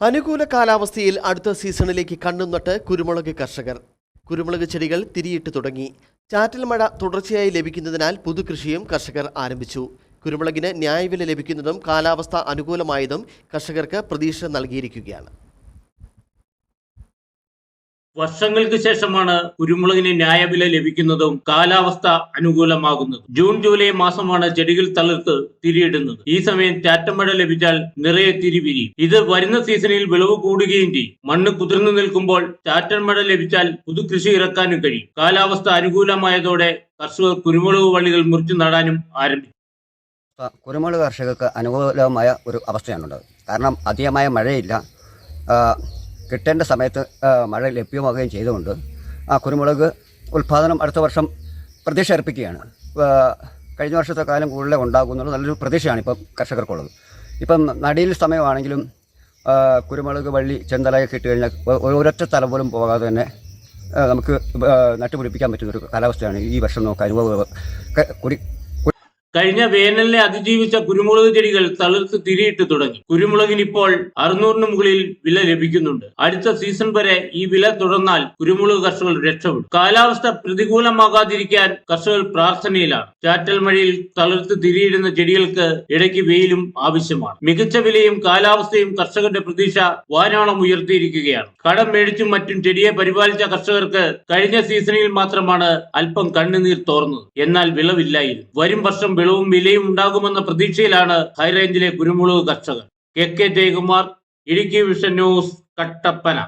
അനുകൂല കാലാവസ്ഥയിൽ അടുത്ത സീസണിലേക്ക് കണ്ണുനട്ട് കുരുമുളക് കർഷകർ. കുരുമുളക് ചെടികൾ തിരിയിട്ട് തുടങ്ങി. ചാറ്റൽ മഴ തുടർച്ചയായി ലഭിക്കുന്നതിനാൽ പുതുകൃഷിയും കർഷകർ ആരംഭിച്ചു. കുരുമുളകിന് ന്യായവില ലഭിക്കുന്നതും കാലാവസ്ഥ അനുകൂലമായതും കർഷകർക്ക് പ്രതീക്ഷ നൽകിയിരിക്കുകയാണ്. വർഷങ്ങൾക്ക് ശേഷമാണ് കുരുമുളകിന് ന്യായവില ലഭിക്കുന്നതും കാലാവസ്ഥ അനുകൂലമാകുന്നതും. ജൂൺ ജൂലൈ മാസമാണ് ചെടികൾ തളിർത്ത് തിരിയിടുന്നത്. ഈ സമയം ചാറ്റമഴ ലഭിച്ചാൽ നിറയെ തിരിവിരി ഇത് വരുന്ന സീസണിൽ വിളവ് കൂടുകയും ചെയ്യും. മണ്ണ് കുതിർന്നു നിൽക്കുമ്പോൾ ചാറ്റമഴ ലഭിച്ചാൽ പുതുകൃഷി ഇറക്കാനും കഴിയും. കാലാവസ്ഥ അനുകൂലമായതോടെ കർഷകർ കുരുമുളക് വള്ളികൾ മുറിച്ചു നടാനും ആരംഭിച്ചു. കുരുമുളക് കർഷകർക്ക് അനുകൂലമായ ഒരു അവസ്ഥയാണുള്ളത് കാരണം അധികമായ മഴയില്ല. കിട്ടേണ്ട സമയത്ത് മഴ ലഭ്യമാവുകയും ചെയ്തുകൊണ്ട് ആ കുരുമുളക് ഉൽപ്പാദനം അടുത്ത വർഷം പ്രതീക്ഷ അർപ്പിക്കുകയാണ് കഴിഞ്ഞ വർഷത്തെ കാലം കൂടുതലേ ഉണ്ടാകുന്നുള്ള. നല്ലൊരു പ്രതീക്ഷയാണ് ഇപ്പം കർഷകർക്കുള്ളത്. ഇപ്പം നടിയിൽ സമയമാണെങ്കിലും കുരുമുളക് വള്ളി ചെന്തലയൊക്കെ ഇട്ട് കഴിഞ്ഞാൽ ഒരൊറ്റ തലം പോലും പോകാതെ തന്നെ നമുക്ക് നട്ടുപിടിപ്പിക്കാൻ പറ്റുന്നൊരു കാലാവസ്ഥയാണ് ഈ വർഷം നമുക്ക് അനുഭവ കഴിഞ്ഞ വേനലിനെ അതിജീവിച്ച കുരുമുളക് ചെടികൾ തളിർത്ത് തിരിയിട്ട് തുടങ്ങി. കുരുമുളകിന് ഇപ്പോൾ അറുന്നൂറിന് മുകളിൽ വില ലഭിക്കുന്നുണ്ട്. അടുത്ത സീസൺ വരെ ഈ വില തുടർന്നാൽ കുരുമുളക് കർഷകർ രക്ഷപ്പെടും. കാലാവസ്ഥ പ്രതികൂലമാകാതിരിക്കാൻ കർഷകർ പ്രാർത്ഥനയിലാണ്. ചാറ്റൽ മഴയിൽ തളിർത്ത് തിരിയിടുന്ന ചെടികൾക്ക് ഇടയ്ക്ക് വെയിലും ആവശ്യമാണ്. മികച്ച വിലയും കാലാവസ്ഥയും കർഷകരുടെ പ്രതീക്ഷ വാനോളം ഉയർത്തിയിരിക്കുകയാണ്. കടം മേടിച്ചും മറ്റും ചെടിയെ പരിപാലിച്ച കർഷകർക്ക് കഴിഞ്ഞ സീസണിൽ മാത്രമാണ് അല്പം കണ്ണുനീർ തോർന്നത്. എന്നാൽ വിളവില്ലായിരുന്നു. വരും വർഷം വിളവും വിലയും ഉണ്ടാകുമെന്ന പ്രതീക്ഷയിലാണ് ഹൈറേഞ്ചിലെ കുരുമുളക് കർഷകർ. K. K. Jayakumar Idukki vision news Kattappana.